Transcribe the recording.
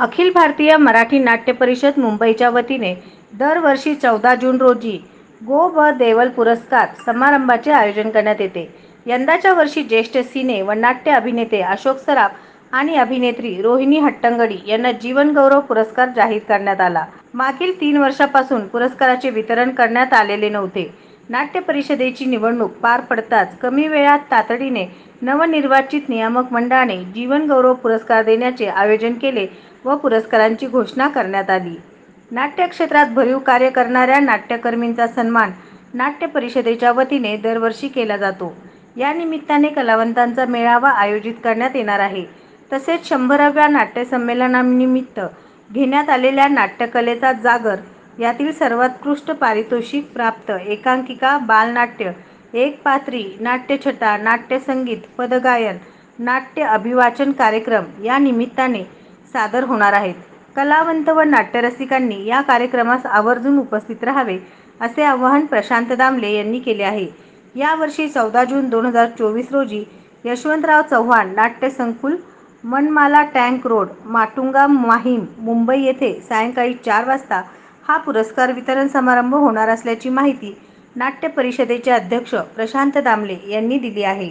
अखिल भारतीय मराठी नाट्य परिषद मुंबईच्या वतीने दरवर्षी चौदा जून रोजी गो ब देवल पुरस्कार समारंभाचे आयोजन करण्यात येते. यंदाच्या वर्षी ज्येष्ठ सिने व नाट्य अभिनेते अशोक सराफ आणि अभिनेत्री रोहिणी हट्टंगडी यांना जीवनगौरव पुरस्कार जाहीर करण्यात आला. मागील तीन वर्षापासून पुरस्काराचे वितरण करण्यात आलेले नव्हते. नाट्य परिषदेची निवडणूक पार पडताच कमी वेळात तातडीने नवनिर्वाचित नियामक मंडळाने जीवनगौरव पुरस्कार देण्याचे आयोजन केले व पुरस्कारांची घोषणा करण्यात आली. नाट्यक्षेत्रात भरीव कार्य करणाऱ्या नाट्यकर्मींचा सन्मान नाट्य परिषदेच्या वतीने दरवर्षी केला जातो. या निमित्ताने कलावंतांचा मेळावा आयोजित करण्यात येणार आहे. तसेच शंभराव्या नाट्यसंमेलनानिमित्त घेण्यात आलेल्या नाट्यकलेचा जागर यातील सर्वोत्कृष्ट पारितोषिक प्राप्त एकांकिका बालनाट्य एक पात्री नाट्यछटा नाट्यसंगीत पदगायन नाट्य अभिवाचन कार्यक्रम या निमित्ताने सादर होणार आहेत. कलावंत व नाट्यरसिकांनी या कार्यक्रमास आवर्जून उपस्थित राहावे असे आवाहन प्रशांत दामले यांनी केले आहे. यावर्षी चौदा जून दोन हजार चोवीस रोजी यशवंतराव चव्हाण नाट्य संकुल मनमाला टँक रोड माटुंगा माहीम मुंबई येथे सायंकाळी चार वाजता हा पुरस्कार वितरण समारंभ होणार असल्याची माहिती नाट्य परिषदेचे अध्यक्ष प्रशांत दामले यांनी दिली आहे.